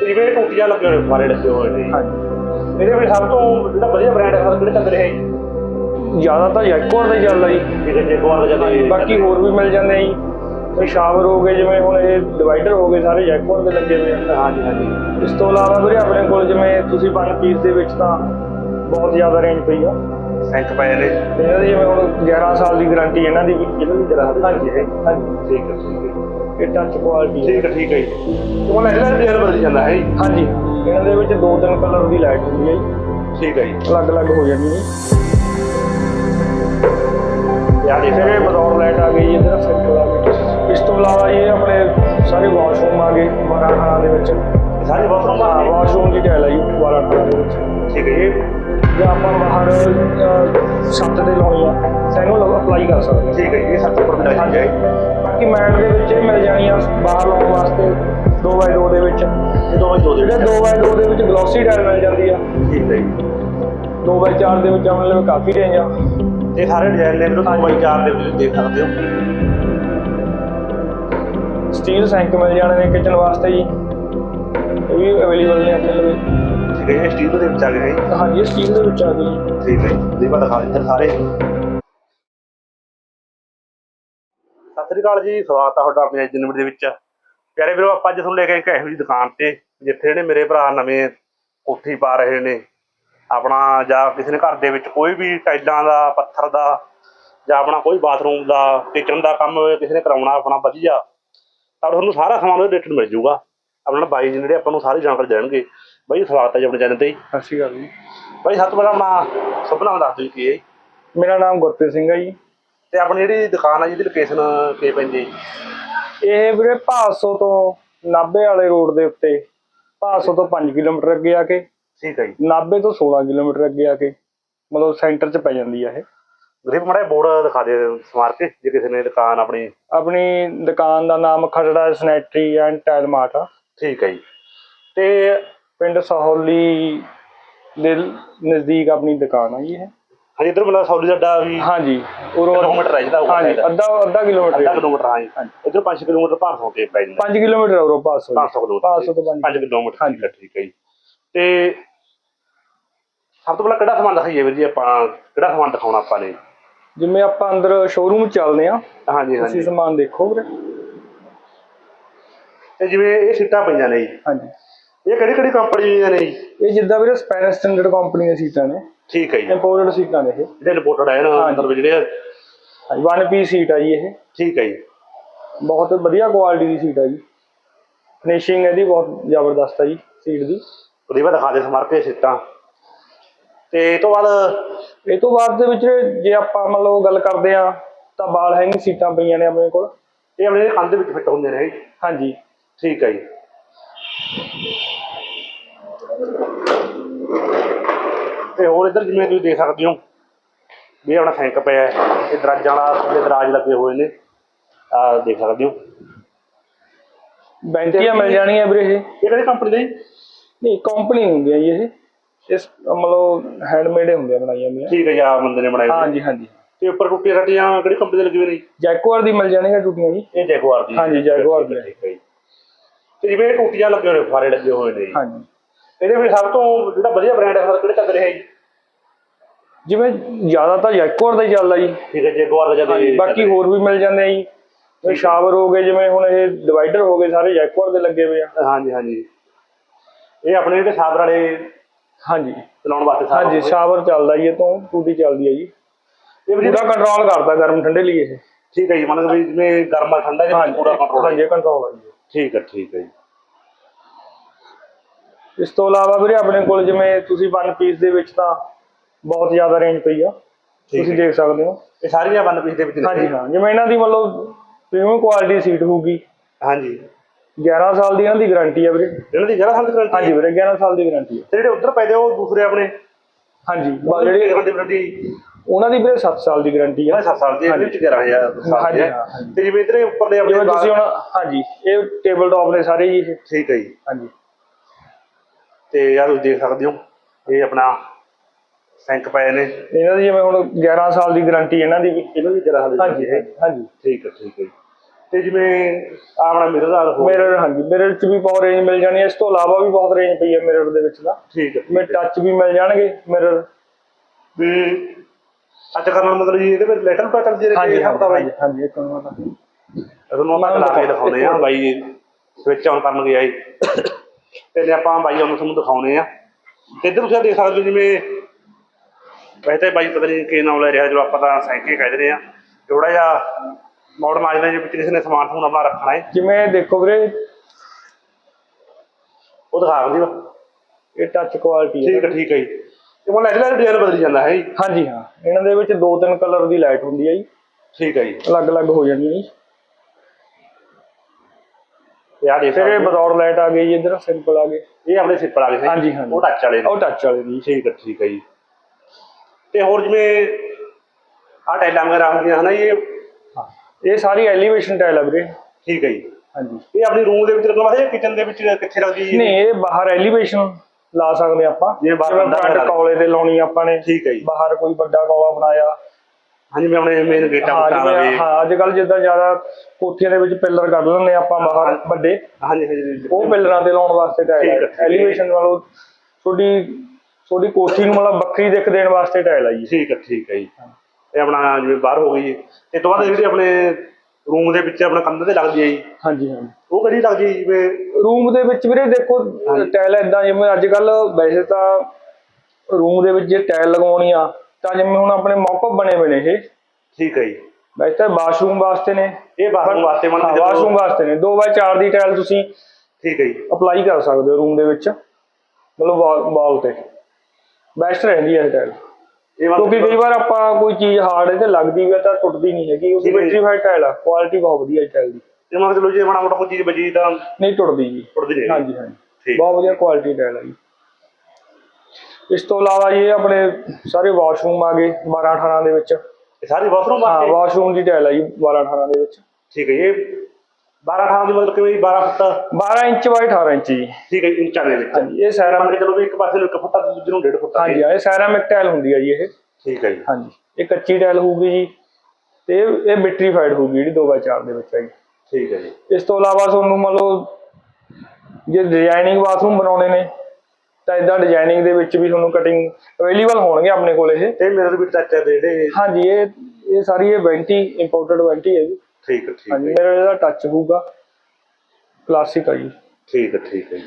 ਜਿਵੇਂ ਟੂਟੀਆਂ ਲੱਗੇ ਹੋਏ ਫੁਆਰੇ ਲੱਗੇ ਹੋਏ ਨੇ ਹਾਂਜੀ। ਇਹਦੇ ਵਿੱਚ ਸਭ ਤੋਂ ਜਿਹੜਾ ਵਧੀਆ ਬ੍ਰਾਂਡ ਹੈ ਕਿਹੜੇ ਚੱਲ ਰਿਹਾ? ਜੀ ਜ਼ਿਆਦਾ ਤਾਂ ਜੈਕੋਰ ਦਾ ਹੀ ਚੱਲਦਾ ਜੀ। ਜਿਹੜੇ ਜੈਗੁਆਰ ਦਾ ਹਾਂਜੀ, ਜ਼ਿਆਦਾ ਬਾਕੀ ਹੋਰ ਵੀ ਮਿਲ ਜਾਂਦੇ ਆ ਜੀ। ਤੇ ਸ਼ਾਵਰ ਹੋ ਗਏ ਜਿਵੇਂ ਹੁਣ ਇਹ ਡਿਵਾਈਡਰ ਹੋ ਗਏ ਸਾਰੇ ਜੈਕੋਰ ਦੇ ਲੱਗੇ ਹੋਏ ਆ। ਹਾਂਜੀ ਹਾਂਜੀ। ਇਸ ਤੋਂ ਇਲਾਵਾ ਵੀਰੇ ਆਪਣੇ ਕੋਲ ਜਿਵੇਂ ਤੁਸੀਂ ਵਨ ਪੀਸ ਦੇ ਵਿੱਚ ਤਾਂ ਬਹੁਤ ਜ਼ਿਆਦਾ ਰੇਂਜ ਪਈ ਆ। ਸੈਂਕ ਪਏ ਨੇ। ਤੇ ਜਿਵੇਂ ਹੁਣ 11 ਸਾਲ ਦੀ ਗਾਰੰਟੀ ਇਹਨਾਂ ਦੀ ਵੀ ਇਹਨਾਂ ਦੀ ਜਰਾ ਹਾਂਜੀ। ਹਾਂਜੀ। ਠੀਕ ਹੈ ਠੀਕ ਹੈ। ਇਹ ਟੱਚ ਕੁਆਲਿਟੀ ਠੀਕ ਹੈ ਠੀਕ ਹੈ ਜੀ। ਹੁਣ ਇਹਦਾ ਡਿਜ਼ਾਈਨ ਬਦਲ ਜਾਂਦਾ ਹੈ ਜੀ। ਹਾਂਜੀ। ਇਹਨਾਂ ਦੇ ਵਿੱਚ ਦੋ ਤਿੰਨ ਕਲਰ ਦੀ ਲਾਈਟ ਹੁੰਦੀ ਹੈ ਜੀ। ਠੀਕ ਹੈ ਜੀ। ਅਲੱਗ-ਅਲੱਗ ਹੋ ਜਾਂਦੀ ਹੈ। ਯਾਰ ਇਹ ਫਿਰ ਇਹ ਬਦੌਰ ਲਾਈਟ ਆ ਗਈ ਇਧਰ ਸਰਕਲ ਆ ਗਈ। ਇਸ ਤੋਂ ਇਲਾਵਾ ਇਹ ਆਪਣੇ ਸਾਰੇ ਵਾਸ਼ਰੂਮ ਆ ਗਏ ਬਾਰਾਂ ਖਾਣਾ ਦੇ ਵਿੱਚ। ਸਾਰੇ ਹਾਂ ਆ ਵਾਸ਼ਰੂਮ ਦੀ ਟਾਇਲ ਆ ਜੀ ਬਾਰਾਂ ਖਾਣਾ ਦੇ ਵਿੱਚ। ਠੀਕ ਹੈ ਜੀ। ਜੇ ਆਪਾਂ ਬਾਹਰ ਛੱਤ ਤੇ ਲਾਉਣੀ ਆ ਸੈਨੂੰ ਅਪਲਾਈ ਕਰ ਸਕਦੇ ਹਾਂ। ਠੀਕ ਹੈ ਇਹ 70 ਪਰ ਮਿਲ ਹਾਂਜੀ। ਜਾਏ ਬਾਕੀ ਮੈਟ ਦੇ ਵਿੱਚ ਇਹ ਮਿਲ ਜਾਣੀਆਂ ਬਾਹਰ ਲਾਉਣ ਵਾਸਤੇ 2x2 ਦੇ ਵਿੱਚ। ਇਹ ਦੋ ਵਜੇ ਦੋ ਦੇ ਜਿਹੜੇ 2x2 ਦੇ ਵਿੱਚ ਗਲੋਸੀ ਟਾਇਲ ਮਿਲ ਜਾਂਦੀ ਆ। ਠੀਕ ਹੈ ਜੀ। 2x4 ਦੇ ਵਿੱਚ ਆਪਣੇ ਲਈ ਕਾਫੀ ਰੇਂਜ ਆ। ਇਹ ਸਾਰੇ ਡਿਜ਼ਾਈਨ ਨੇ ਵੀਰੋ 2 ਬਾਈ 4 ਦੇ ਤੁਸੀਂ ਦੇਖ ਸਕਦੇ ਹੋ। ਸਟੀਲ ਸਿੰਕ ਮਿਲ ਜਾਣੇ ਨੇ ਕਿਚਨ ਵਾਸਤੇ ਜੀ। ਇਹ ਵੀ ਅਵੇਲੇਬਲ ਨੇ ਆਪਣੇ ਲਈ। ਠੀਕ ਹੈ ਸਟੀਲ ਦੇ ਵਿੱਚ ਆ ਗਏ ਹਾਂਜੀ ਸਟੀਲ ਦੇ ਵਿੱਚ ਆ ਗਈ ਠੀਕ ਹੈ ਜੀ ਦੀਪਾ ਦਿਖਾ ਦੇ ਸਾਰੇ ਸ੍ਰੀ ਅਕਾਲ ਜੀ ਸਵਾਗਤ ਹੈ ਤੁਹਾਡਾ ਆਪਣੇ ਅੱਜ ਦੀ ਵਿੱਚ। ਪਿਆਰੇ ਵੀਰੋ ਆਪਾਂ ਅੱਜ ਤੁਹਾਨੂੰ ਲੈ ਕੇ ਆਏ ਇੱਕ ਇਹੋ ਦੁਕਾਨ ਤੇ ਜਿੱਥੇ ਜਿਹੜੇ ਮੇਰੇ ਭਰਾ ਨਵੇਂ ਕੋਠੀ ਪਾ ਰਹੇ ਨੇ। ਆਪਣਾ ਜਾਂ ਕਿਸੇ ਨੇ ਘਰ ਦੇ ਵਿੱਚ ਕੋਈ ਵੀ ਟਾਈਲਾਂ ਦਾ ਪੱਥਰ ਦਾ ਜਾਂ ਆਪਣਾ ਕੋਈ ਬਾਥਰੂਮ ਦਾ ਕਿਚਨ ਦਾ ਕੰਮ ਕਿਸੇ ਨੇ ਕਰਾਉਣਾ ਆਪਣਾ ਵਧੀਆ ਤਾਂ ਤੁਹਾਨੂੰ ਸਾਰਾ ਸਮਾਨ ਉਹਦੇ ਰੇਟ ਮਿਲ ਜਾਊਗਾ। ਆਪਣਾ ਬਾਈ ਜੀ ਜਿਹੜੇ ਆਪਾਂ ਨੂੰ ਸਾਰੀ ਜਾਣਕਾਰੀ ਦੇਣਗੇ। ਬਾਈ ਸਵਾਗਤ ਹੈ ਜੀ ਆਪਣੇ ਚੈਨਲ ਤੇ। ਸਤਿ ਸ਼੍ਰੀ ਅਕਾਲ ਜੀ। ਬਾਈ ਸਭ ਤੋਂ ਪਹਿਲਾਂ ਆਪਣਾ ਸ਼ੁਭ ਨਾਮ ਦੱਸ ਦਿਓ ਕੀ ਹੈ? ਮੇਰਾ ਨਾਮ ਗੁਰਪ੍ਰੀਤ ਸਿੰਘ ਹੈ ਜੀ। ਤੇ ਆਪਣੀ ਜਿਹੜੀ ਦੁਕਾਨ ਆ ਜਿਹਦੀ ਲੋਕੇਸ਼ਨ ਕੀ ਪੈਂਦੀ? ਇਹ ਵੀਰੇ ਭਾਸੋ ਤੋਂ ਨਾਭੇ ਵਾਲੇ ਰੋਡ ਦੇ ਉੱਤੇ ਭਾਸੋ ਤੋਂ 5 ਕਿਲੋਮੀਟਰ ਅੱਗੇ ਆ ਕੇ ਠੀਕ ਹੈ ਜੀ। ਨਾਭੇ ਤੋਂ 16 ਕਿਲੋਮੀਟਰ ਅੱਗੇ ਆ ਕੇ ਮਤਲਬ ਸੈਂਟਰ 'ਚ ਪੈ ਜਾਂਦੀ ਆ ਇਹ। ਗਰੀਬ ਮੜਾ ਬੋਰਡ ਦਿਖਾ ਦੇ ਸਮਾਰ ਕੇ ਜੇ ਕਿਸੇ ਨੇ ਦੁਕਾਨ ਆਪਣੀ। ਆਪਣੀ ਦੁਕਾਨ ਦਾ ਨਾਮ ਖਰੜਾ ਸਨੈਟਰੀ ਐਂਡ ਟਾਇਲ ਮਾਰਟ ਆ। ਠੀਕ ਹੈ ਜੀ। ਤੇ ਪਿੰਡ ਸਹੌਲੀ ਦੇ ਨਜ਼ਦੀਕ ਆਪਣੀ ਦੁਕਾਨ ਆ ਜੀ ਇਹ। ਹਾਂਜੀ ਇਧਰ ਮਤਲਬ ਸੌਲੀ ਅੱਡਾ ਵੀ। ਹਾਂਜੀ ਉਰੋਂ ਕਿਲੋਮੀਟਰ ਹੈ ਜਿਹਦਾ ਹਾਂਜੀ ਅੱਧਾ ਅੱਧਾ ਕਿਲੋਮੀਟਰ ਅੱਧਾ ਹੈ। ਕਿਲੋਮੀਟਰ ਹਾਂ ਜੀ ਇਧਰ 5 ਕਿਲੋਮੀਟਰ ਭਾਰ ਹੋ ਕੇ ਪੈ ਜਾਂਦਾ। 5 ਕਿਲੋਮੀਟਰ ਉਰੋਂ ਪਾਸ 500 ਕਿਲੋਮੀਟਰ 500 ਤੋਂ 5 5 ਕਿਲੋਮੀਟਰ। ਠੀਕ ਹੈ ਠੀਕ ਹੈ ਜੀ। ਤੇ ਸਭ ਤੋਂ ਪਹਿਲਾਂ ਕਿਹੜਾ ਸਮਾਨ ਦਿਖਾਈਏ ਵੀਰ ਜੀ ਆਪਾਂ? ਕਿਹੜਾ ਸਮਾਨ ਦਿਖਾਉਣਾ ਆਪਾਂ ਨੇ? ਜਿਵੇਂ ਆਪਾਂ ਅੰਦਰ ਸ਼ੋਰੂਮ ਚੱਲਦੇ ਆ ਹਾਂਜੀ ਤੁਸੀਂ ਹਾਂਜੀ ਸਮਾਨ ਦੇਖੋ ਵੀਰੇ ਤੇ ਜਿਵੇਂ ਇਹ ਸੀਟਾਂ ਪਈਆਂ ਨੇ ਜੀ। ਹਾਂਜੀ। ਇਹ ਕਿਹੜੀ ਕਿਹੜੀ ਕੰਪਨੀ ਦੀਆਂ ਨੇ ਜੀ? ਇਹ ਜਿੱਦਾਂ ਵੀਰੇ ਸਪੈਨਿਸ਼ ਸਟੈਂਡਰਡ ਕੰਪਨੀ ਦੀਆਂ ਸੀਟਾਂ ਨੇ। ਠੀਕ ਹੈ ਜੀ। ਇੰਪੋਰਟਡ ਸੀਟਾਂ ਨੇ ਇਹ। ਜਿਹੜੇ ਰਿਪੋਰਟਡ ਹੈ ਨਾ ਅੰਦਰ ਵੀ ਜਿਹੜੇ ਵਨ ਪੀਸ ਸੀਟ ਆ ਜੀ ਇਹ। ਠੀਕ ਹੈ ਜੀ। ਬਹੁਤ ਵਧੀਆ ਕੁਆਲਿਟੀ ਦੀ ਸੀਟ ਆ ਜੀ। ਫਿਨਿਸ਼ਿੰਗ ਇਹਦੀ ਬਹੁਤ ਜ਼ਬਰਦਸਤ ਆ ਜੀ ਸੀਟ ਦੀ। ਉਹਦੀ ਬਾਅਦ ਦਿਖਾ ਦੇ ਸਮਾਰ ਕੇ ਸੀਟਾਂ। ਤੇ ਇਹ ਤੋਂ ਬਾਅਦ ਇਹ ਤੋਂ ਬਾਅਦ ਦੇ ਵਿੱਚ ਜੇ ਆਪਾਂ ਮੰਨ ਲਓ ਗੱਲ ਕਰਦੇ ਆ ਤਾਂ ਬਾਲ ਹੈਂਗ ਸੀਟਾਂ ਪਈਆਂ ਨੇ ਆਪਣੇ ਕੋਲ। ਇਹ ਆਪਣੇ ਕੰਧ ਦੇ ਵਿੱਚ ਫਿੱਟ ਹੁੰਦੇ ਨੇ। ਹਾਂਜੀ। ਠੀਕ ਹੈ ਜੀ। ਤੇ ਹੋਰ ਇੱਧਰ ਜਿਵੇਂ ਤੁਸੀਂ ਦੇਖ ਸਕਦੇ ਹੋ ਵੀ ਇਹ ਆਪਣਾ ਸੈਂਕ ਪਿਆ ਹੈ ਇਹ ਦਰਾਜਾਂ ਵਾਲਾ ਦੇ ਦਰਾਜ ਲੱਗੇ ਹੋਏ ਨੇ। ਆ ਦੇਖ ਸਕਦੇ ਹੋ। ਬੈਂਚੀਆਂ ਮਿਲ ਜਾਣਗੀਆਂ ਵੀਰੇ ਇਹ। ਇਹ ਕਿਹੜੀ ਕੰਪਨੀ ਦਾ? ਜੀ ਨਹੀਂ ਕੰਪਨੀ ਹੁੰਦੀਆਂ ਜੀ ਇਹ। ਇਸ ਮਤਲਬ ਹੈਂਡਮੇਡ ਹੁੰਦੀਆਂ ਬਣਾਈਆਂ ਹੋਈਆਂ। ਠੀਕ ਹੈ ਜੀ ਆ ਬੰਦੇ ਨੇ ਬਣਾਈ ਹੋਈ। ਹਾਂਜੀ ਹਾਂਜੀ। ਤੇ ਉੱਪਰ ਟੁੱਟੀਆਂ ਰੱਟੀਆਂ ਕਿਹੜੀ ਕੰਪਨੀ ਦੇ ਲੱਗੀ ਹੋਈ? ਨੇ ਜੀ? ਜੈਕੁਆਰ ਦੀ ਮਿਲ ਜਾਣਗੀਆਂ ਟੁੱਟੀਆਂ ਜੀ। ਇਹ ਜੈਗੁਆਰ ਦੀ। ਹਾਂਜੀ, Jaguar ਦੀ। ਠੀਕ ਹੈ ਜੀ। ਤੇ ਜਿਵੇਂ ਇਹ ਟੂਟੀਆਂ ਲੱਗੇ ਹੋਏ ਨੇ ਫਾਰੇ ਲੱਗੇ ਹੋਏ ਨੇ। ਜੀ। ਹਾਂਜੀ। ਇਹਦੇ ਵਿੱਚ ਸਭ ਤੋਂ ਜਿਹੜਾ ਵਧੀਆ ਬ੍ਰਾਂਡ ਹੈ ਕਿਹੜਾ ਚੱਲ ਰਿਹਾ ਜੀ? ਜਿਵੇਂ ਜ਼ਿਆਦਾ ਤਾਂ ਜੈਕੁਆਰ ਦਾ ਹੀ ਚੱਲਦਾ ਜੀ। ਠੀਕ ਹੈ ਜੈਗੁਆਰ ਦਾ ਜ਼ਿਆਦਾ ਹਾਂਜੀ ਬਾਕੀ ਹੋਰ ਵੀ ਮਿਲ ਜਾਂਦੇ ਆ ਜੀ। ਜਿਵੇਂ ਸ਼ਾਵਰ ਹੋ। ਗਏ ਜਿਵੇਂ ਹੁਣ ਇਹ ਡਿਵਾਈਡਰ ਹੋ ਗਏ ਸਾਰੇ ਜੈਕੁਆਰ ਦੇ ਲੱਗੇ ਹੋਏ ਆ। ਹਾਂਜੀ ਹਾਂਜੀ। ਇਹ ਆਪਣੇ ਜਿਹੜੇ ਸਾਬਰ ਵਾਲੇ ਹਾਂਜੀ। ਚਲਾਉਣ ਵਾਸਤੇ ਸਾਬਰ ਹਾਂਜੀ ਸ਼ਾਵਰ ਚੱਲਦਾ ਜੀ ਇਹ ਤੋਂ ਟੂਟੀ ਚੱਲਦੀ ਹੈ ਜੀ। ਇਹ ਵੀ ਪੂਰਾ ਕੰਟਰੋਲ ਕਰਦਾ ਗਰਮ ਠੰਡੇ ਲਈ ਇਹ। ਠੀਕ ਹੈ ਜੀ ਮਤਲਬ ਜਿਵੇਂ ਗਰਮ ਆ ਠੰਡਾ ਵਿੱਚ ਪੂਰਾ ਕੰਟਰੋਲ ਹਾਂਜੀ ਕੰਟਰੋਲ ਹੈ ਜੀ। ਠੀਕ ਹੈ ਠੀਕ ਹੈ ਜੀ। ਇਸ ਤੋਂ ਇਲਾਵਾ ਵੀਰੇ ਆਪਣੇ ਕੋਲ ਜਿਵੇਂ ਤੁਸੀਂ ਵਨ ਪੀਸ ਦੇ ਵਿੱਚ ਤਾਂ ਬਹੁਤ ਜ਼ਿਆਦਾ ਰੇਂਜ ਪਈ ਆ। ਤੁਸੀਂ। ਦੇਖ ਸਕਦੇ ਹੋ। ਇਹ ਸਾਰੀਆਂ ਵਨ ਪੀਸ ਦੇ ਵਿੱਚ ਹਾਂਜੀ ਹਾਂ। ਜਿਵੇਂ ਇਹਨਾਂ ਦੀ ਮਤਲਬ ਪ੍ਰੀਮੀਅਮ ਕੁਆਲਿਟੀ ਸੀਟ ਹੋਊਗੀ। ਹਾਂਜੀ। 11 ਸਾਲ ਦੀ ਇਹਨਾਂ ਦੀ ਗਾਰੰਟੀ ਹੈ ਵੀਰੇ। ਇਹਨਾਂ ਦੀ ਜਗ੍ਹਾ ਸਾਲ ਦੀ ਗਾਰੰਟੀ ਹਾਂਜੀ ਵੀਰੇ 11 ਸਾਲ ਦੀ ਗਾਰੰਟੀ ਹੈ ਤੇ ਜਿਹੜੇ ਉੱਧਰ ਨੇ ਉਹ ਦੂਸਰੇ ਆਪਣੇ? ਹਾਂਜੀ ਜਿਹੜੀ ਉਹਨਾਂ ਦੀ ਵੀਰੇ 7 ਸਾਲ ਦੀ ਗਾਰੰਟੀ ਆ। ਉਹਨਾਂ 7 ਸਾਲ ਦੀ ਇਹਦੇ ਵਿੱਚ 11000 ਸਾਲ ਦੀ ਹਾਂਜੀ। ਤੇ ਜਿਵੇਂ ਇਧਰੇ ਉੱਪਰਲੇ ਆਪਣੇ ਤੁਸੀਂ ਹੁਣ ਹਾਂਜੀ ਇਹ ਟੇਬਲ ਟਾਪ ਨੇ ਸਾਰੇ ਜੀ ਠੀਕ ਹੈ ਜੀ। ਹਾਂਜੀ। ਤੇ ਯਾਰ ਤੁਸੀਂ ਦੇਖ ਸਕਦੇ ਹੋ ਇਹ ਆਪਣਾ ਸੈਂਕ ਪਏ ਨੇ। ਇਹਨਾਂ ਦੀ ਜਿਵੇਂ ਹੁਣ 11 ਸਾਲ ਦੀ ਗਾਰੰਟੀ ਇਹਨਾਂ ਦੀ ਵੀ। ਇਹਨਾਂ ਦੀ ਜਗ੍ਹਾ ਹਾਂਜੀ ਹਾਂਜੀ। ਠੀਕ ਹੈ ਠੀਕ ਹੈ ਜੀ। ਤੇ ਜਿਵੇਂ ਆਹ ਆਪਣਾ ਮਿਰਰ ਆ ਹੋ ਮਿਰਰ ਹਾਂਜੀ। ਮਿਰਰ 'ਚ ਵੀ ਬਹੁਤ ਰੇਂਜ ਮਿਲ ਜਾਣੀ ਹੈ। ਇਸ ਤੋਂ ਇਲਾਵਾ ਵੀ ਬਹੁਤ ਰੇਂਜ ਪਈ ਹੈ ਮਿਰਰ ਦੇ ਵਿੱਚ ਦਾ ਠੀਕ ਹੈ ਜਿਵੇਂ ਟੱਚ ਵੀ ਮਿਲ ਜਾਣਗੇ ਮਿਰਰ ਵੀ ਅੱਜ ਕਰਨ ਦਾ ਮਤਲਬ ਜੀ ਇਹਦੇ ਵਿੱਚ ਲੈਟਰ ਪੈਟਰ ਜਿਹੜੇ ਹਫਤਾ ਬਾਈ। ਹਾਂਜੀ ਹਾਂਜੀ ਇੱਕ ਮਿੰਟ। ਤੁਹਾਨੂੰ ਆਪਾਂ ਚਲਾ ਕੇ ਦਿਖਾਉਣੇ ਆ ਬਾਈ ਸਵਿਚ ਆਨ ਕਰਨ ਗਿਆ ਜੀ। ਤੇ ਆਪਾਂ ਬਾਈ ਨੂੰ ਤੁਹਾਨੂੰ ਦਿਖਾਉਣੇ ਆ। ਤੇ ਇੱਧਰ ਤੁਸੀਂ ਦੇਖ ਸਕਦੇ ਹੋ ਜਿਵੇਂ ਵੈਸੇ ਤਾਂ ਬਾਈ ਪਤਾ ਨਹੀਂ ਕੀ ਨਾਮ ਲੈ ਰਿਹਾ ਜੋ ਆਪਾਂ ਤਾਂ ਸਾਈਕਲ ਕਹਿ ਦਿੰਦੇ ਆ। ਥੋੜਾ ਜਿਹਾ ਮਾਡਰਨ ਆ ਜਾਂਦਾ ਜੇ ਵਿੱਚ ਕਿਸੇ ਨੇ ਸਮਾਨ ਸਮੂਨ ਆਪਣਾ ਰੱਖਣਾ ਹੈ। ਜਿਵੇਂ ਦੇਖੋ ਵੀਰੇ। ਉਹ ਦਿਖਾ ਦਿੰਦੀ ਵਾ ਇਹ ਟੱਚ ਕੁਆਲਿਟੀ ਹੈ। ਠੀਕ ਹੈ ਠੀਕ ਹੈ ਜੀ। ਤੇ ਮਨ ਲੱਗਦਾ ਡਿਜ਼ਾਈਨ ਬਦਲ ਜਾਂਦਾ ਹੈ ਜੀ। ਹਾਂਜੀ ਹਾਂ। ਇਹਨਾਂ ਦੇ ਵਿੱਚ ਦੋ ਤਿੰਨ ਕਲਰ ਦੀ ਲਾਈਟ ਹੁੰਦੀ ਹੈ ਜੀ। ਠੀਕ ਹੈ ਜੀ। ਅਲੱਗ-ਅਲੱਗ ਹੋ ਜਾਂਦੀਆਂ ਜੀ। ਤੇ ਆ ਦੇਖ ਫਿਰ ਸਕਦੇ ਇਹ ਹੋ। ਬਤੌਰ ਲਾਈਟ ਆ ਗਈ ਜੀ ਇੱਧਰ ਸਿੰਪਲ ਆ ਗਏ ਇਹ ਆਪਣੇ ਸਿੰਪਲ ਆ ਗਏ ਸੀ। ਹਾਂਜੀ, ਹਾਂਜੀ। ਉਹ ਟੱਚ ਵਾਲੇ ਨੇ ਉਹ ਟੱਚ ਵਾਲੇ ਦੀ। ਠੀਕ ਹੈ ਠੀਕ ਹੈ ਜੀ। ਤੇ ਹੋਰ ਜਿਵੇਂ ਆਹ ਟਾਈਲਾਂ ਵਗੈਰਾ ਹੁੰਦੀਆਂ ਹਨਾ ਜੀ, ਇਹ? ਹਾਂ। ਇਹ ਸਾਰੀ ਐਲੀਵੇਸ਼ਨ ਟਾਈਲ ਆ ਵੀਰੇ। ਠੀਕ ਹੈ ਜੀ। ਹਾਂਜੀ। ਇਹ ਆਪਣੀ ਰੂਮ ਦੇ ਵਿੱਚ ਰੱਖਣ ਵਾਸਤੇ ਕਿਚਨ ਦੇ ਵਿੱਚ ਕਿੱਥੇ ਰੱਖਦੀ ਜੀ? ਨਹੀਂ ਇਹ ਬਾਹਰ ਐਲੀਵੇਸ਼ਨ ਲਾ ਸਕਦੇ ਆਪਾਂ। ਜਿਵੇਂ ਬਾਹਰ। ਕੌਲੇ ਤੇ ਲਾਉਣੀ ਆਪਾਂ ਨੇ। ਠੀਕ ਹੈ ਜੀ। ਬਾਹਰ ਕੋਈ ਵੱਡਾ ਕੌਲਾ ਬਣਾਇਆ। ਹਾਂਜੀ ਮੈਂ ਆਪਣੇ ਮੇਨ ਗੇਟਾਂ ਹਾਂ ਜਿਵੇਂ ਦੇ ਹਾਂ ਅੱਜ ਕੱਲ ਜਿੱਦਾਂ ਜ਼ਿਆਦਾ ਕੋਠੀਆਂ ਦੇ ਵਿੱਚ ਪਿੱਲਰ ਕੱਢ ਲੈਂਦੇ ਆਪਾਂ ਬਾਹਰ ਵੱਡੇ। ਹਾਂਜੀ ਹਾਂਜੀ ਉਹ ਪਿੱਲਰਾਂ ਤੇ ਲਾਉਣ ਵਾਸਤੇ ਟਾਇਲ ਠੀਕ ਹੈ। ਐਲੀਵੇਸ਼ਨ ਨਾਲੋਂ ਤੁਹਾਡੀ ਤੁਹਾਡੀ ਕੋਠੀ ਨੂੰ ਮਤਲਬ ਵੱਖਰੀ ਦਿੱਖ ਦੇਣ ਵਾਸਤੇ ਟਾਇਲ ਆ ਜੀ। ਠੀਕ ਹੈ ਠੀਕ ਹੈ ਜੀ। ਇਹ ਆਪਣਾ ਜਿਵੇਂ ਬਾਹਰ ਹੋ ਗਈ ਜੀ। ਤੇ ਤੋਂ ਬਾਅਦ ਜਿਹੜੀ ਆਪਣੇ ਰੂਮ ਦੇ ਵਿੱਚ ਆਪਣਾ ਕੰਧ ਤੇ ਲੱਗਦੀ ਹੈ ਜੀ। ਹਾਂਜੀ ਹਾਂਜੀ। ਉਹ ਕਿਹੜੀ ਲੱਗਦੀ ਹੈ ਜੀ ਜਿਵੇਂ ਰੂਮ ਦੇ ਵਿੱਚ ਵੀਰੇ ਦੇਖੋ ਟਾਇਲ ਇਦਾਂ ਜਿਵੇਂ ਅੱਜ ਕੱਲ ਵੈਸੇ ਤਾਂ ਰੂਮ ਦੇ ਵਿੱਚ ਜੇ ਟਾਇਲ ਲਗਾਉਣੀ ਆ ਤਾਂ ਜਿਵੇਂ ਹੁਣ ਆਪਣੇ ਮੌਕਅਪ ਬਣੇ ਹੋਏ ਨੇ ਇਹ। ਠੀਕ ਹੈ ਜੀ। ਵੈਸੇ ਤਾਂ ਬਾਥਰੂਮ ਵਾਸਤੇ ਨੇ। ਇਹ ਬਾਥਰੂਮ ਵਾਸਤੇ ਮੰਨ ਹਾਂ ਕੇ ਚੱਲੋ। ਬਾਥਰੂਮ ਵਾਸਤੇ ਨੇ। 2x4 ਦੀ ਟਾਇਲ ਤੁਸੀਂ ਠੀਕ ਹੈ ਜੀ। ਅਪਲਾਈ ਕਰ ਸਕਦੇ ਹੋ ਰੂਮ ਦੇ ਵਿੱਚ। ਮਤਲਬ ਵਾਲ ਤੇ। ਬੈਸਟ ਰਹਿੰਦੀ ਹੈ ਇਹ ਟਾਇਲ। ਕਿਉਂਕਿ ਕਈ ਵਾਰ ਆਪਾਂ ਕੋਈ ਚੀਜ਼ ਹਾਰਡ ਤੇ ਲੱਗਦੀ ਆ ਤਾਂ ਟੁੱਟਦੀ ਨਹੀਂ ਹੈਗੀ। ਉਹ ਹੈ। ਵਿਟਰੀਫਾਈਡ ਟਾਇਲ ਆ। ਕੁਆਲਿਟੀ ਬਹੁਤ ਵਧੀਆ ਟਾਇਲ ਦੀ। ਇਹ ਮੰਨ ਕੇ ਚਲੋ ਜੇ ਮਾੜਾ ਮੋਟਾ ਕੋਈ ਚੀਜ਼ ਬਜੀ ਤਾਂ ਨਹੀਂ ਟੁੱਟਦੀ ਜੀ। ਟੁੱਟਦੀ ਨਹੀਂ ਹਾਂਜੀ ਹਾਂਜੀ। ਬਹੁਤ ਵਧੀਆ ਕੁਆਲਿਟੀ ਟਾਇਲ ਹੈ ਜੀ। ਇਸ ਤੋਂ ਇਲਾਵਾ ਜੀ ਇਹ ਆਪਣੇ ਸਾਰੇ ਵਾਸ਼ਰੂਮ ਆ ਗਏ 12 18 ਦੇ ਵਿੱਚ। ਇਹ ਸਾਰੀ ਬਾਥਰੂਮ ਹਾਂ ਵਾਸਤੇ ਵਾਸ਼ਰੂਮ ਦੀ ਟਾਇਲ ਹੈ ਜੀ 12 18 ਦੇ ਵਿੱਚ। ਠੀਕ ਹੈ ਜੀ। ਇਹ 12 18 ਦੀ ਮਤਲਬ ਕਿਵੇਂ ਜੀ 12 ਫੁੱਟ? 12 ਇੰਚ ਬਾਈ 18 ਇੰਚ ਜੀ। ਠੀਕ ਹੈ ਜੀ, ਇੰਚਾਂ ਦੇ ਵਿੱਚ। ਹਾਂਜੀ ਇਹ ਮੰਨ ਸੈਰਾਮਿਕ ਕੇ ਚਲੋ ਵੀ ਇੱਕ ਪਾਸੇ ਨੂੰ 1 ਫੁੱਟ ਆ ਤੇ ਦੂਜੇ ਨੂੰ 1.5 ਫੁੱਟ ਆ। ਹਾਂਜੀ ਹਾਂ, ਇਹ ਸੈਰਾਮਿਕ ਟਾਇਲ ਹੁੰਦੀ ਹੈ ਜੀ ਇਹ। ਠੀਕ ਹੈ ਜੀ। ਹਾਂਜੀ ਇਹ ਕੱਚੀ ਟਾਇਲ ਹੋਊਗੀ ਜੀ ਤੇ ਇਹ ਇਹ ਵਿਟਰੀਫਾਈਡ ਹੋਊਗੀ ਜਿਹੜੀ 2x4 ਦੇ ਵਿੱਚ ਹੈ ਜੀ। ਠੀਕ ਹੈ ਜੀ। ਇਸ ਤੋਂ ਇਲਾਵਾ ਤੁਹਾਨੂੰ ਮੰਨ ਲਓ ਜੇ ਡਿਜ਼ਾਈਨਿੰਗ ਬਾਥਰੂਮ ਬਣਾਉਣੇ ਨੇ ਤਾਂ ਇਦਾਂ ਡਿਜ਼ਾਈਨਿੰਗ ਦੇ ਵਿੱਚ ਵੀ ਤੁਹਾਨੂੰ ਕਟਿੰਗ ਅਵੇਲੇਬਲ ਹੋਣਗੇ ਆਪਣੇ ਕੋਲ ਇਹ। ਤੇ ਮੇਰੇ ਵੀ ਟੱਚ ਹੈ ਜਿਹੜੇ ਹਾਂਜੀ ਇਹ ਇਹ ਸਾਰੀ ਇਹ ਵੈਂਟੀ ਇੰਪੋਰਟਡ ਵੈਂਟੀ ਹੈ ਜੀ। ਠੀਕ ਹੈ ਠੀਕ ਹਾਂਜੀ ਹੈ ਮੇਰਾ ਇਹਦਾ ਟੱਚ ਹੋਊਗਾ ਕਲਾਸਿਕ ਆ ਜੀ। ਠੀਕ ਹੈ ਠੀਕ ਹੈ।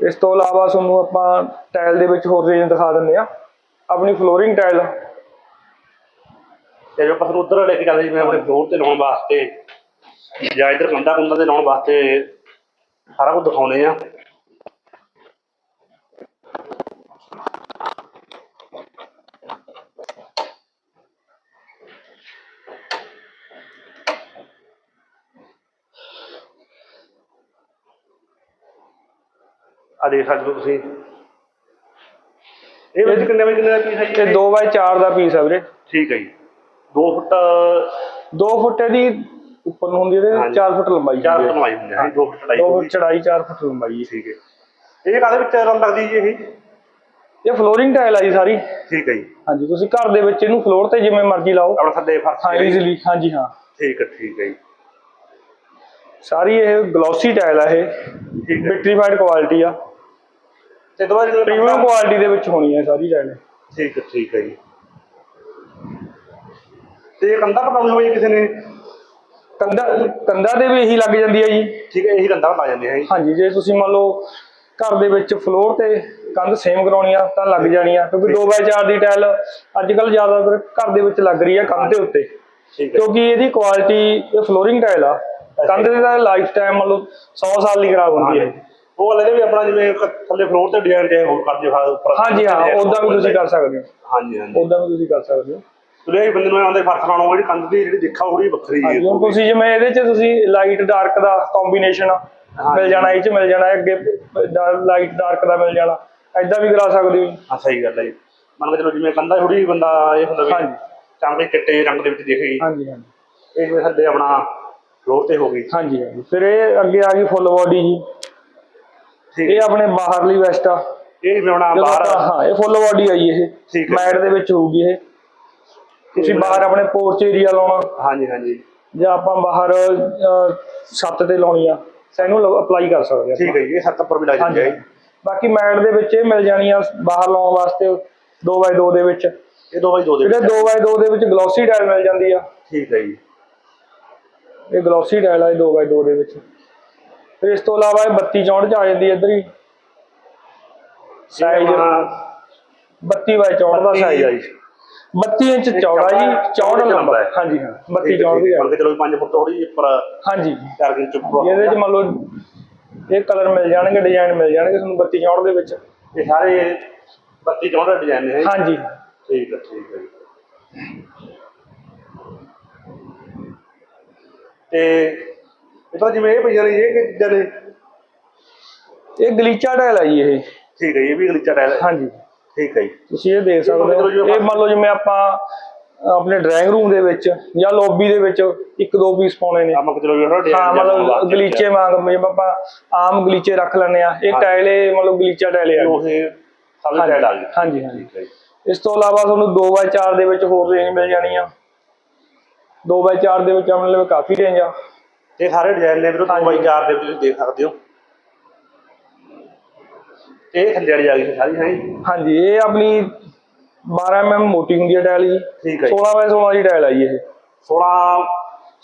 ਇਸ ਤੋਂ ਇਲਾਵਾ ਤੁਹਾਨੂੰ ਆਪਾਂ ਟਾਇਲ ਦੇ ਵਿੱਚ ਹੋਰ ਰੇਂਜ ਦਿਖਾ ਦਿੰਦੇ ਆ ਆਪਣੀ ਫਲੋਰਿੰਗ ਟਾਇਲ ਤੇ ਜੋ ਪਸਰ ਉਧਰ ਲੈ ਕੇ ਜਾਂਦੇ ਜਿਵੇਂ ਆਪਣੇ ਫਲੋਰ ਤੇ ਲਾਉਣ ਵਾਸਤੇ ਜਾਂ ਇਧਰ ਕੰਧਾ ਕੁੰਧਾ ਤੇ ਲਾਉਣ ਵਾਸਤੇ ਸਾਰਾ ਕੁਝ ਦਿਖਾਉਣੇ ਆ ਆ ਦੇਖ ਸਕਦੇ ਹੋ ਤੁਸੀਂ। ਇਹ ਵਿੱਚ ਕਿੰਨੇ ਵਜੇ ਕਿੰਨੇ ਦਾ ਪੀਸ ਹੈ ਜੀ ਤੇ 2x4 ਦਾ ਪੀਸ ਆ ਵੀਰੇ। ਠੀਕ ਹੈ ਜੀ। 2 ਫੁੱਟ 2 ਫੁੱਟ ਦੀ ਉੱਪਰ ਨੂੰ ਹੁੰਦੀ ਹੈ ਤੇ ਹਾਂਜੀ। 4 ਫੁੱਟ ਲੰਬਾਈ 4 ਹੁੰਦੀ ਫੁੱਟ ਹੈ। ਲੰਬਾਈ ਹੁੰਦੀ ਹੈ। 2 ਫੁੱਟ ਚੜਾਈ 2 ਹੋਊਗੀ। ਫੁੱਟ ਚੜਾਈ 4 ਫੁੱਟ ਲੰਬਾਈ ਹੈ। ਠੀਕ ਹੈ। ਇਹ ਕਾਹਦੇ ਵਿੱਚ ਰੰਗ ਲੱਗਦੀ ਜੀ ਇਹ? ਇਹ ਫਲੋਰਿੰਗ ਟਾਇਲ ਆ ਜੀ ਸਾਰੀ। ਠੀਕ ਹੈ ਜੀ। ਹਾਂਜੀ ਤੁਸੀਂ ਘਰ ਦੇ ਵਿੱਚ ਇਹਨੂੰ ਫਲੋਰ ਤੇ ਜਿਵੇਂ ਮਰਜ਼ੀ ਲਾਓ। ਆਪਣਾ ਥੱਲੇ ਫਰਸ਼ ਹਾਂ ਹੈ। ਈਜ਼ੀਲੀ ਹਾਂਜੀ ਹਾਂ। ਠੀਕ ਹੈ ਠੀਕ ਹੈ ਜੀ। ਸਾਰੀ ਇਹ ਗਲੋਸੀ ਟਾਇਲ ਆ ਇਹ। ਹੈ। ਵਿਟਰੀਫਾਈਡ ਕੁਆਲਿਟੀ ਆ। ਤੇ ਦੁਬਾਰਾ ਜਦੋਂ ਪ੍ਰੀਮੀਅਮ ਕੁਆਲਿਟੀ ਦੇ ਵਿੱਚ ਹੋਣੀ ਹੈ ਸਾਰੀ ਟਾਇਲ ਠੀਕ ਹੈ ਠੀਕ ਹੈ ਜੀ। ਤੇ ਇਹ ਕੰਧਾ ਬਣਾਉਣੀ ਹੋਈ ਕਿਸੇ ਨੇ ਕੰਧਾ ਕੰਧਾ ਦੇ ਵੀ ਇਹੀ ਲੱਗ ਜਾਂਦੀ ਹੈ ਜੀ। ਠੀਕ ਹੈ ਇਹੀ ਕੰਧਾ ਬਣਾ ਜਾਂਦੇ ਹੈ ਜੀ। ਹਾਂਜੀ ਜੇ ਤੁਸੀਂ ਮੰਨ ਲਓ ਘਰ ਦੇ ਵਿੱਚ ਫਲੋਰ ਤੇ ਕੰਧ ਸੇਮ ਕਰਾਉਣੀ ਆ ਤਾਂ ਲੱਗ ਜਾਣੀ ਆ। ਕਿਉਂਕਿ 2x4 ਦੀ ਟਾਇਲ ਅੱਜ ਕੱਲ ਜ਼ਿਆਦਾਤਰ ਘਰ ਦੇ ਵਿੱਚ ਲੱਗ ਰਹੀ ਆ ਕੰਧ ਦੇ ਉੱਤੇ। ਕਿਉਂਕਿ ਇਹਦੀ ਕੁਆਲਿਟੀ ਇਹ ਫਲੋਰਿੰਗ ਟਾਇਲ ਆ। ਕੰਧ ਦੇ ਦਾ ਲਾਈਫ ਟਾਈਮ ਮੰਨ ਲਓ 100 ਸਾਲ ਦੀ ਖਰਾਬ ਹੁੰਦੀ ਹੈ। ਉਹ ਵਾਲੇ ਵੀ ਆਪਣਾ ਜਿਵੇਂ ਕ- ਥੱਲੇ ਫਲੋਰ ਤੇ ਡਿਜ਼ਾਈਨ ਤੇ ਹੋਰ ਕਰ ਦਿਓ ਹਾਂ ਉੱਪਰ ਹਾਂਜੀ ਹਾਂ ਉਦਾਂ ਵੀ ਤੁਸੀਂ ਕਰ ਸਕਦੇ ਹੋ। ਹਾਂਜੀ ਹਾਂਜੀ। ਉਦਾਂ ਵੀ ਤੁਸੀਂ ਕਰ ਸਕਦੇ ਹੋ। ਤੁਲੇ ਬੰਦੇ ਨੂੰ ਆਉਂਦੇ ਫ਼ਰਕ ਲਾਉਣਾ ਜਿਹੜੀ ਕੰਧ ਦੀ ਜਿਹੜੀ ਦੇਖਾ ਉਹਦੀ ਵੱਖਰੀ ਹੈ। ਹਾਂਜੀ ਹੁਣ ਤੁਸੀਂ ਜਿਵੇਂ ਇਹਦੇ ਚ ਤੁਸੀਂ ਲਾਈਟ ਡਾਰਕ ਦਾ ਕੰਬੀਨੇਸ਼ਨ ਮਿਲ ਜਾਣਾ ਇਹ ਚ ਮਿਲ ਜਾਣਾ ਅੱਗੇ ਲਾਈਟ ਡਾਰਕ ਦਾ ਮਿਲ ਜਾਣਾ ਐਦਾਂ ਵੀ ਕਰਾ ਸਕਦੇ ਹੋ। ਹਾਂ ਸਹੀ ਗੱਲ ਹੈ ਜੀ। ਮੰਨ ਕੇ ਚਲੋ ਜਿਵੇਂ ਕੰਧਾ ਥੋੜੀ ਬੰਦਾ ਇਹ ਹੁੰਦਾ ਵੀ ਹਾਂਜੀ। ਚਾਂਦੇ ਚਿੱਟੇ ਰੰਗ ਦੇ ਵਿੱਚ ਦਿਖੇਗੀ ਹਾਂਜੀ ਹਾਂਜੀ। ਇਹ ਜਿਵੇਂ ਥੱਲੇ ਆਪਣਾ ਫਲੋਰ ਤੇ ਹੋ ਗਈ। ਹਾਂਜੀ ਹਾਂਜੀ। ਫਿਰ ਇਹ ਅੱਗੇ ਆ ਗਈ ਫੁੱਲ ਬੋਡੀ ਜੀ। ਇਹ ਆਪਣੇ ਬਾਹਰਲੀ ਵੈਸਟ ਆ। ਇਹ ਜਦੋਂ ਬਾਹਰ ਹਾਂ ਇਹ ਫੁੱਲ ਬੋਡੀ ਆਈ ਇਹ। ਮੈਟ ਦੇ ਵਿੱਚ ਹੋਊਗੀ ਇਹ। ਤੁਸੀਂ ਬਾਹਰ ਆਪਣੇ ਪੋਰਚ ਏਰੀਆ ਲਾਉਣਾ। ਹਾਂਜੀ ਹਾਂਜੀ। ਜਾਂ ਆਪਾਂ ਬਾਹਰ ਛੱਤ ਤੇ ਲਾਉਣੀ ਆ। ਇਹਨੂੰ ਅਪਲਾਈ ਕਰ ਸਕਦੇ ਆ। ਠੀਕ ਹੈ ਜੀ ਇਹ 7 ਉੱਪਰ ਵੀ ਲੱਗ ਜਾਂਦੀ ਬਾਕੀ ਮੈਟ ਦੇ ਵਿੱਚ ਇਹ ਮਿਲ ਜਾਣੀਆਂ ਬਾਹਰ ਲਾਉਣ ਵਾਸਤੇ 2x2 ਦੇ ਵਿੱਚ। ਇਹ 2 ਬਾਈ 2 ਦੇ ਜਿਹੜੇ 2x2 ਦੇ ਵਿੱਚ ਗਲੋਸੀ ਟਾਇਲ ਮਿਲ ਜਾਂਦੀ ਆ। ਠੀਕ ਹੈ ਜੀ। ਇਹ ਗਲੋਸੀ ਟਾਇਲ ਆ ਇਹ 2x2 ਦੇ ਵਿੱਚ। ਫਿਰ ਇਸ ਤੋਂ ਇਲਾਵਾ ਇਹ 32 64 ਚ ਆ ਜਾਂਦੀ ਹੈ ਇੱਧਰ ਹੀ ਸਾਈਜ਼ 32 ਬਾਈ 64 ਦਾ ਸਾਈਜ਼ ਆ ਜੀ। 32 ਇੰਚ ਚੌੜਾ ਜੀ 64 ਲੰਬਾ ਹੈ। ਹਾਂਜੀ ਹਾਂ 32 64 ਦੀ ਆ। ਮੰਨ ਕੇ ਚਲੋ 5 ਫੁੱਟ ਥੋੜੀ ਜਿਹੀ ਉੱਪਰ ਹਾਂਜੀ। 4 ਇੰਚ ਉੱਪਰ ਇਹਦੇ ਚ ਮੰਨ ਲਓ ਇਹ ਕਲਰ ਮਿਲ ਜਾਣਗੇ ਡਿਜ਼ਾਈਨ ਮਿਲ ਜਾਣਗੇ ਤੁਹਾਨੂੰ 32 64 ਦੇ ਵਿੱਚ। ਇਹ ਸਾਰੇ 32 64 ਡਿਜ਼ਾਈਨ ਨੇ ਹਾਂਜੀ। ਠੀਕ ਹੈ ਠੀਕ ਹੈ ਤੇ ਇਹ ਤਾਂ ਜਿਵੇਂ ਇਹ ਪਈਆਂ ਨੇ ਇਹ ਕਿ ਚੀਜ਼ਾਂ ਨੇ? ਇਹ ਗਲੀਚਾ ਟਾਇਲ ਆ ਜੀ ਇਹ। ਠੀਕ ਹੈ ਜੀ, ਇਹ ਵੀ ਗਲੀਚਾ ਟਾਇਲ ਹੈ। ਹਾਂਜੀ। ਠੀਕ ਹੈ ਜੀ। ਤੁਸੀਂ ਇਹ ਦੇਖ ਸਕਦੇ ਹੋ ਇਹ ਮੰਨ ਲਓ ਜਿਵੇਂ ਆਪਾਂ ਆਪਣੇ ਡਰਾਇੰਗ ਰੂਮ ਦੇ ਵਿੱਚ ਜਾਂ ਲੌਬੀ ਦੇ ਵਿੱਚ ਇੱਕ ਦੋ ਪੀਸ ਪਾਉਣੇ ਨੇ। ਆਪਾਂ ਚਲੋ ਜਿਹੜਾ ਹਾਂ ਮਤਲਬ ਗਲੀਚੇ ਵਾਂਗ ਜਿਵੇਂ ਆਪਾਂ ਆਮ ਗਲੀਚੇ ਰੱਖ ਲੈਂਦੇ ਆ ਇਹ ਟਾਇਲੇ ਮਤਲਬ ਗਲੀਚਾ ਟਾਇਲੇ ਆ ਉਹ ਇਹ ਸਾਰੇ ਟਾਇਲ ਆ ਗਏ। ਹਾਂਜੀ ਹਾਂਜੀ। ਠੀਕ ਹੈ ਜੀ। ਇਸ ਤੋਂ ਇਲਾਵਾ ਤੁਹਾਨੂੰ 2x4 ਦੇ ਵਿੱਚ ਹੋਰ ਰੇਂਜ ਮਿਲ ਜਾਣੀ ਆ। 2x4 ਦੇ ਵਿੱਚ ਆਪਣੇ ਲਈ ਕਾਫੀ ਰੇਂਜ ਆ। ਇਹ ਸਾਰੇ ਡਿਜ਼ਾਈਨ ਨੇ ਵੀਰੋ 2 ਬਾਈ 4 ਦੇ ਵਿੱਚ ਤੁਸੀਂ ਦੇਖ ਸਕਦੇ ਹੋ। ਇਹ ਥੱਲੇ ਵਾਲੀ ਆ ਗਈ ਸਾਰੀ ਹੈ ਹਾਂਜੀ ਇਹ ਆਪਣੀ 12 mm ਮੋਟੀ ਹੁੰਦੀ ਹੈ ਟਾਇਲ ਜੀ। ਠੀਕ ਹੈ ਜੀ। 16 ਬਾਈ 16 ਦੀ ਟਾਇਲ ਆ ਜੀ ਇਹ। 16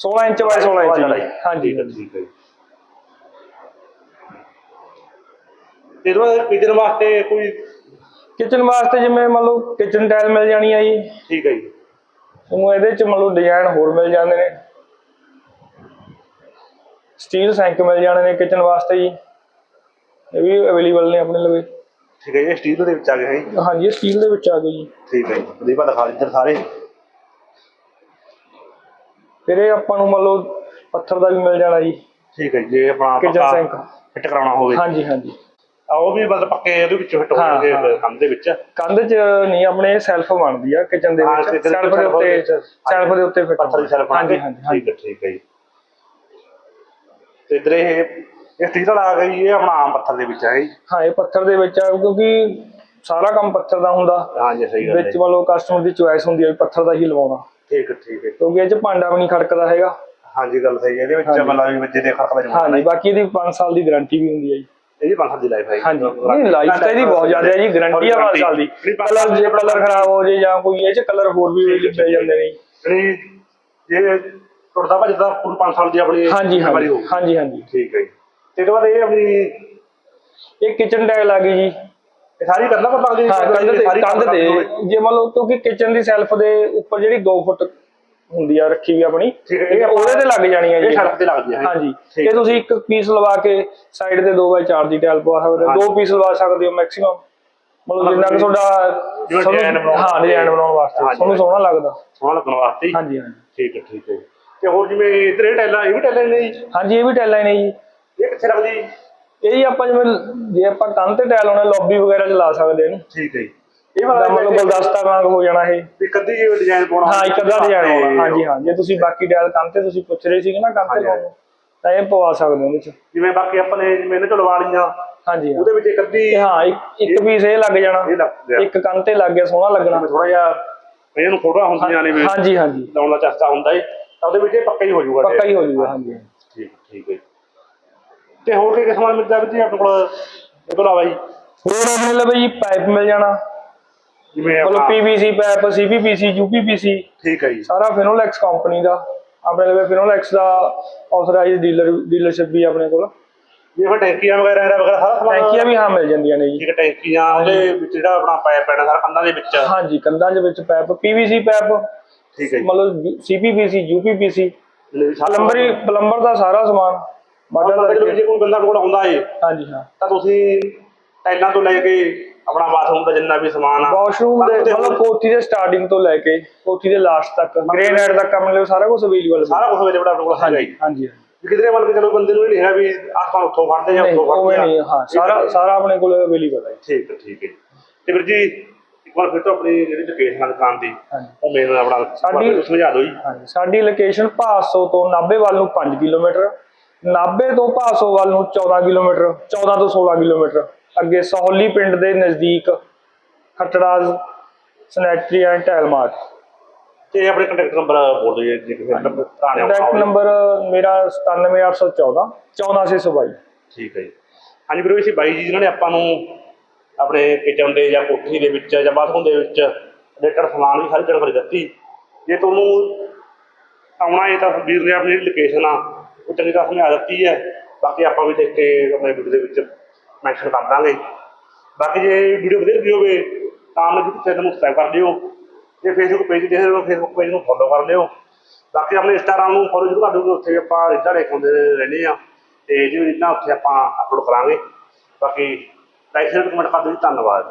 16 ਇੰਚ ਬਾਈ 16 ਇੰਚ ਦੀ। ਹਾਂਜੀ। ਠੀਕ ਹੈ ਤੇ ਇਹਦੇ ਕਿਚਨ ਵਾਸਤੇ ਕੋਈ ਕਿਚਨ ਵਾਸਤੇ ਜਿਵੇਂ ਮੰਨ ਲਓ ਕਿਚਨ ਟਾਇਲ ਮਿਲ ਜਾਣੀ ਆ ਜੀ। ਠੀਕ ਹੈ ਜੀ। ਤੁਹਾਨੂੰ ਇਹਦੇ ਚ ਮੰਨ ਲਓ ਡਿਜ਼ਾਈਨ ਹੋਰ ਮਿਲ ਜਾਂਦੇ ਨੇ। ਸਟੀਲ ਸੈਂਕ ਮਿਲ ਜਾਣੇ ਨੇ ਕਿਚਨ ਵਾਸਤੇ ਜੀ। ਇਹ ਵੀ ਅਵੇਲੇਬਲ ਨੇ ਆਪਣੇ ਲਵੇ। ਠੀਕ ਹੈ ਜੀ ਸਟੀਲ ਦੇ ਵਿੱਚ ਆ ਗਏ ਹੈ ਜੀ। ਹਾਂਜੀ ਸਟੀਲ ਦੇ ਵਿੱਚ ਆ ਗਈ ਜੀ। ਠੀਕ ਹੈ ਜੀ ਦੀਪਾ ਦਿਖਾ ਦੇ ਇੱਧਰ ਸਾਰੇ। ਫਿਰ ਇਹ ਆਪਾਂ ਨੂੰ ਮੰਨ ਲਓ ਪੱਥਰ ਦਾ ਵੀ ਮਿਲ ਜਾਣਾ ਜੀ। ਠੀਕ ਹੈ ਜੀ ਆਪਣਾ ਕਿਚਨ ਸੈਂਕ ਫਿੱਟ ਕਰਾਉਣਾ ਹੋਵੇ। ਹਾਂਜੀ ਹਾਂਜੀ। ਆ ਉਹ ਵੀ ਮਤਲਬ ਪੱਕੇ ਉਹਦੇ ਵਿੱਚ ਫਿੱਟ ਹੋ ਹਾਂ, ਜਾਣਗੇ ਹਾਂ। ਕੰਧ ਦੇ ਵਿੱਚ। ਕੰਧ 'ਚ ਨਹੀਂ ਆਪਣੇ ਸੈਲਫ ਬਣਦੀ ਆ ਕਿਚਨ ਦੇ ਵਿੱਚ। ਸੈਲਫ ਦੇ ਉੱਤੇ। ਸੈਲਫ ਦੇ ਉੱਤੇ ਫਿੱਟ ਪੱਥਰ ਦੀ ਸੈਲਫ ਹਾਂਜੀ। ਠੀਕ ਹੈ ਠੀਕ ਹੈ ਜੀ। ਤੇ ਇਧਰ ਇਹ ਇਹ ਸਟੀਲ ਆ ਜੀ ਇਹ ਆਪਣਾ ਆਮ ਪੱਥਰ ਦੇ ਵਿੱਚ ਹੈ ਜੀ। ਹਾਂ ਇਹ ਪੱਥਰ ਦੇ ਵਿੱਚ ਆ ਕਿਉਂਕਿ ਸਾਰਾ ਕੰਮ ਪੱਥਰ ਦਾ ਹੁੰਦਾ। ਹਾਂ ਜੀ ਸਹੀ ਗੱਲ ਹੈ ਵਿੱਚ ਮੰਨ ਲਓ ਕਸਟਮਰ ਦੀ ਚੁਆਇਸ ਹੁੰਦੀ ਹੈ ਪੱਥਰ ਦਾ ਹੀ ਲਵਾਉਣਾ। ਠੀਕ ਠੀਕ ਹੈ। ਕਿਉਂਕਿ ਇਹ 'ਚ ਭਾਂਡਾ ਵੀ ਨਹੀਂ ਖੜਕਦਾ ਹੈਗਾ। ਹਾਂਜੀ ਗੱਲ ਸਹੀ ਹੈ ਇਹਦੇ ਵਿੱਚ ਹਾਂਜੀ। ਮਤਲਬ ਵੀ ਬੱਚੇ ਦੇ ਖਰਚ ਦਾ ਜਮਾਨਾ ਹਾਂਜੀ ਬਾਕੀ ਇਹਦੀ 5 ਸਾਲ ਦੀ ਗਾਰੰਟੀ ਵੀ ਹੁੰਦੀ ਹੈ ਜੀ। ਇਹਦੀ 5 ਸਾਲ ਦੀ ਲਾਈਫ ਹੈ। ਹਾਂਜੀ। ਨਹੀਂ ਲਾਈਫ ਤਾਂ ਇਹਦੀ ਬਹੁਤ ਜ਼ਿਆਦਾ ਹੈ ਜੀ ਗਾਰੰਟੀ ਆ 5 ਸਾਲ ਦੀ। ਕਲਰ ਜੇ ਕਲਰ ਖਰਾਬ ਹੋ ਜੇ ਜਾਂ ਕੋਈ ਇਹ 'ਚ ਕਲਰ ਹੋਰ ਵੀ ਮਿਲ ਜਾਂਦੇ ਨੇ ਜੀ। ਜਿਹੜੀ ਇਹ ਟੁੱਟਦਾ ਭੱਜਦਾ ਪੂਰੀ 5 ਸਾਲ ਦੀ ਆਪਣੀ ਹਾਂਜੀ ਜ਼ਿੰਮੇਵਾਰੀ ਹਾਂਜੀ। ਹਾਂਜੀ ਹਾਂਜੀ। ਠੀਕ ਹੈ ਜੀ। ਤੇ ਇਹਦੇ ਬਾਅਦ ਇਹ ਆਪਣੀ ਇਹ ਕਿਚਨ ਟਾਇਲ ਆ ਗਈ ਜੀ। ਇਹ ਸਾਰੀ ਕਰਨਾ ਪਤਾ ਲੱਗਦੀ ਹਾਂ ਕੰਧ ਤੇ ਕੰਧ ਤੇ। ਜੇ ਮੰਨ ਲਓ ਕਿਉਂਕਿ ਕਿਚਨ ਦੀ ਸੈਲਫ ਦੇ ਉੱਪਰ ਜਿਹੜੀ 2 ਫੁੱਟ ਹੁੰਦੀ ਆ ਰੱਖੀ ਵੀ ਆਪਣੀ ਠੀਕ ਹੈ, ਇਹ ਉਹਦੇ ਤੇ ਲੱਗ ਜਾਣੀ ਹੈ ਇਹ ਜੀ ਸੜਕ ਤੇ ਲੱਗਦੀ ਹੈ ਹਾਂਜੀ। ਠੀਕ ਇਹ ਤੁਸੀਂ ਇੱਕ ਪੀਸ ਲਵਾ ਕੇ ਸਾਈਡ ਤੇ 2x4 ਦੀ ਟਾਇਲ ਪਵਾ ਸਕਦੇ ਹੋ। ਦੋ ਪੀਸ ਲਵਾ ਸਕਦੇ ਹੋ ਮੈਕਸਿਮਮ ਮਤਲਬ ਜਿੰਨਾ ਕਿ ਤੁਹਾਡਾ ਜਿਵੇਂ ਤੁਹਾਨੂੰ- design ਬਣਾਉਣ ਹਾਂ ਡਿਜ਼ਾਈਨ ਬਣਾਉਣ ਵਾਸਤੇ। ਹਾਂਜੀ, ਤੁਹਾਨੂੰ ਸੋਹਣਾ ਲੱਗਦਾ। ਸੋਹਣਾ ਲੱਗਣ ਵਾਸਤੇ। ਹੀ। ਹਾਂਜੀ ਹਾਂਜੀ। ਠੀਕ ਹੈ ਠੀਕ ਹੈ। ਜੀ। ਤੇ ਹੋਰ ਜਿਵੇਂ ਇਧਰ ਇਹ ਟੈਲਾਂ ਇਹ ਵੀ ਟੈਲਾਂ ਨੇ ਜੀ? ਹਾਂਜੀ ਇਹ ਵੀ ਟਾਇਲਾਂ ਨੇ ਜੀ। ਇਹ ਕਿੱਥੇ ਜੀ? ਇਹ ਜੀ ਆਪਾਂ ਜਿਵੇਂ ਜੇ ਆਪਾਂ ਕੰਧ ਤੇ ਟਾਇਲ ਲਾਉਣਾ ਲੌਬੀ ਵਗੈਰਾ ਚ ਲਾ ਸਕਦੇ ਇਹਨੂੰ। ਠੀਕ ਹੈ ਜੀ। ਇਹ ਵਾਲਾ ਮਤਲਬ ਗੁਲਦਸਤਾ ਵਾਂਗ ਹੋ ਜਾਣਾ ਇਹ। ਇੱਕ ਅੱਧੀ ਡਿਜ਼ਾਈਨ ਪਾਉਣਾ ਹਾਂ ਇੱਕ ਅੱਧਾ ਡਿਜ਼ਾਈਨ ਹੋਣਾ। ਹਾਂਜੀ ਹਾਂ। ਜੇ ਤੁਸੀਂ ਬਾਕੀ ਟਾਇਲ ਕੰਧ ਤੇ ਤੁਸੀਂ ਪੁੱਛ ਰਹੇ ਸੀਗੇ ਨਾ ਕੰਧ ਤੇ ਲਾਉਣ ਤਾਂ ਇਹ ਪਵਾ ਸਕਦੇ ਹੋ ਉਹਦੇ ਚ। ਜਿਵੇਂ ਬਾਕੀ ਆਪਾਂ ਨੇ ਜਿਵੇਂ ਇਹਨਾਂ ਚ ਲਵਾ ਲਈਆਂ ਹਾਂਜੀ ਉਹਦੇ ਵਿੱਚ ਇੱਕ ਅੱਧੀ ਹਾਂ ਇੱਕ ਪੀਸ ਇਹ ਲੱਗ ਜਾਣਾ। ਇੱਕ ਕੰਧ ਤੇ ਲੱਗ ਗਿਆ ਸੋਹਣਾ ਲੱਗਣਾ। ਥੋੜਾ ਜਿਹਾ ਇਹਨੂੰ ਫੋਟੋਆਂ ਹੁੰਦੀਆਂ ਨੇ ਹਾਂਜੀ ਹਾਂਜੀ। ਲਾਉਣ ਦਾ ਚਸਤਾ ਹੁੰਦਾ ਏ। ਉਹਦੇ ਵਿੱਚ ਇਹ ਪੱਕਾ ਹੀ ਹੋ ਜਾਊਗਾ ਪੱਕਾ ਹੀ ਹੋ ਜਾਊਗਾ ਹਾਂਜੀ। ਠੀਕ ਠੀਕ ਹੈ ਜੀ। ਤੇ ਹੋਰ ਕੀ ਕਿਸਮਾਂ ਮਿਲਦਾ ਵੀ ਜੀ ਆਪਣੇ ਕੋਲ? ਇਹ ਤੋਂ ਇਲਾਵਾ ਜੀ। ਹੋਰ ਆਪਣੇ ਲਈ ਜੀ ਪਾਈਪ ਮਿਲ ਜਾਣਾ। ਜਿਵੇਂ ਮਤਲਬ ਆਪਣਾ ਪੀਵੀਸੀ ਪਾਈਪ ਸੀਪੀਪੀਸੀ ਯੂਪੀਪੀਸੀ ਠੀਕ ਹੈ ਜੀ। ਸਾਰਾ ਫਿਨੋਲੈਕਸ ਕੰਪਨੀ ਦਾ। ਆਪਣੇ ਲਈ ਫਿਨੋਲੈਕਸ ਦਾ ਆਥੋਰਾਈਜ਼ਡ ਡੀਲਰ ਡੀਲਰਸ਼ਿਪ ਵੀ ਆਪਣੇ ਕੋਲ। ਜੇ ਫਿਰ ਟੈਂਕੀਆਂ ਵਗੈਰਾ ਇਹਦਾ ਵਗੈਰਾ ਸਾਰਾ ਸਮਾਨ ਟੈਂਕੀਆਂ ਵੀ ਹਾਂ ਮਿਲ ਜਾਂਦੀਆਂ ਨੇ ਜੀ। ਠੀਕ ਹੈ ਟੈਂਕੀਆਂ ਉਹਦੇ ਵਿੱਚ ਜਿਹੜਾ ਆਪਣਾ ਪਾਇਪ ਪੈਣਾ ਸਾਰਾ ਕੰਧਾਂ ਦੇ ਵਿੱਚ। ਹਾਂਜੀ ਕੰਧਾਂ ਦੇ ਵਿੱਚ ਪਾਈਪ ਪੀਵੀਸੀ ਪਾਈਪ ਠੀਕ ਹੈ ਜੀ। ਮਤਲਬ ਸੀਪੀਪੀਸੀ ਯੂਪੀਪੀਸੀ ਮਤਲਬ ਪਲੰਬਰੀ ਪਲੰਬਰ ਦਾ ਸਾਰਾ ਸਮਾਨ। ਬਾਡਾ ਮਤਲਬ ਕਰਕੇ ਜੇ ਕੋਈ ਬੰਦਾ ਕੋਲ ਆਉਂਦਾ ਏ ਹਾਂਜੀ ਹਾਂ। ਤਾਂ ਤੁਸੀਂ ਟਾਈਲਾਂ ਤੋਂ ਲੈ ਕੇ ਆਪਣਾ ਬਾਥਰੂਮ ਦਾ ਜਿੰਨਾ ਵੀ ਸਮਾਨ ਆ ਵਾਸ਼ਰੂਮ ਦੇ ਮਤਲਬ ਕੋਠੀ ਦੇ ਸਟਾਰਟਿੰਗ ਤੋਂ ਲੈ ਕੇ ਕੋਠੀ ਦੇ ਲਾਸਟ ਤੱਕ ਗ੍ਰੇਨਾਈਟ ਤੱਕ ਲਈ ਸਾਰਾ ਕੁਝ ਅਵੇਲੇਬਲ ਸਾਰਾ ਕੁਝ ਅਵੇਲੇਬਲ ਆਪਣੇ ਕੋਲ ਹੈਗਾ ਜੀ ਹਾਂਜੀ ਵੀ ਕਿਧਰੇ ਚਲੋ ਬੰਦੇ ਨੂੰ ਇਹ ਨਹੀਂ ਹੈ ਵੀ ਆਪਾਂ ਉੱਥੋਂ ਫੜਦੇ ਜਾਂ ਨਹੀਂ ਉੱਥੋਂ ਉਵੇਂ ਫੜਦੇ ਨਹੀਂ ਹਾਂ ਸਾਰਾ ਸਾਰਾ ਆਪਣੇ ਕੋਲ ਅਵੇਲੇਬਲ ਹੈ ਠੀਕ ਹੈ ਠੀਕ ਹੈ ਜੀ। ਤੇ ਵੀਰ ਜੀ ਇੱਕ ਵਾਰ ਫਿਰ ਤੋਂ ਆਪਣੀ ਜਿਹੜੀ ਲੋਕੇਸ਼ਨ ਆ ਦੁਕਾਨ ਦੀ ਉਹ ਮੇਨ ਆਪਣਾ ਸਾਡੀ- ਸਮਝਾ ਦਿਓ ਜੀ। ਹਾਂਜੀ ਸਾਡੀ ਲੋਕੇਸ਼ਨ ਭਾਸੋ ਤੋਂ ਨਾਭੇ ਵੱਲ ਨੂੰ 5 ਕਿਲੋਮੀਟਰ ਨਾਭੇ ਤੋਂ ਭਾਸੋ ਵੱਲ ਨੂੰ 14 ਕਿਲੋਮੀਟਰ 14 ਤੋਂ 16 ਕਿਲੋਮੀਟਰ। ਅੱਗੇ ਸਹੌਲੀ ਪਿੰਡ ਦੇ ਨਜ਼ਦੀਕ ਖਟੜਾ ਸਨੈਟਰੀ ਐਂਡ ਟੈਲਮਾਰਟ। ਤੇ ਆਪਣੇ ਕੰਟੈਕਟ ਨੰਬਰ ਬੋਲ ਦਿਓ ਜੀ ਜੇ ਕਿਸੇ ਕੰਟੈਕਟ। ਨੰਬਰ ਮੇਰਾ 97814 14622 ਠੀਕ ਹੈ ਜੀ। ਹਾਂਜੀ ਵੀਰੋ ਇਸੇ ਬਾਈ ਜੀ ਜਿਨ੍ਹਾਂ ਨੇ ਆਪਾਂ ਨੂੰ ਆਪਣੇ ਕਿਚਨ ਦੇ ਜਾਂ ਕੋਠੀ ਦੇ ਵਿੱਚ ਜਾਂ ਬਾਥਰੂਮ ਦੇ ਵਿੱਚ ਰਿਲੇਟਡ ਸਮਾਨ ਵੀ ਸਾਰੀ ਜਾਣਕਾਰੀ ਦਿੱਤੀ। ਜੇ ਤੁਹਾਨੂੰ ਆਉਣਾ ਹੈ ਤਾਂ ਵੀਰ ਨੇ ਆਪਣੀ ਲੋਕੇਸ਼ਨ ਆ, ਉਹ ਚੰਗੀ ਤਰ੍ਹਾਂ ਸਮਝਾ ਦਿੱਤੀ ਹੈ। ਬਾਕੀ ਆਪਾਂ ਵੀ ਦੇਖ ਕੇ ਆਪਣੇ ਵੀਡੀਓ ਦੇ ਵਿੱਚ ਮੈਂਸ਼ਨ ਕਰ ਦਾਂਗੇ। ਬਾਕੀ ਜੇ ਵੀਡੀਓ ਵਧੀਆ ਲੱਗੀ ਹੋਵੇ ਤਾਂ ਮੇਰੇ YouTube ਚੈਨਲ ਨੂੰ ਸਬਸਕ੍ਰਾਈਬ ਕਰ ਲਿਓ। ਜੇ Facebook ਪੇਜ ਦੇਖਦੇ ਹੋ Facebook ਪੇਜ ਨੂੰ ਫੋਲੋ ਕਰ ਲਿਓ। ਬਾਕੀ ਆਪਣੇ ਇੰਸਟਾਗ੍ਰਾਮ ਨੂੰ ਫੋਲੋ ਜ਼ਰੂਰ ਕਰ ਦਿਓ ਉੱਥੇ ਆਪਾਂ ਰੀਲਾਂ ਲੈ ਰਹਿੰਦੇ ਆ ਤੇ ਜਿਹੜੀ ਰੀਲਾਂ ਉੱਥੇ ਆਪਾਂ ਅਪਲੋਡ ਕਰਾਂਗੇ। ਬਾਕੀ ਲਾਈਕ ਸ਼ੇਅਰ ਕਮੈਂਟ ਕਰ ਦਿਓ ਜੀ ਧੰਨਵਾਦ।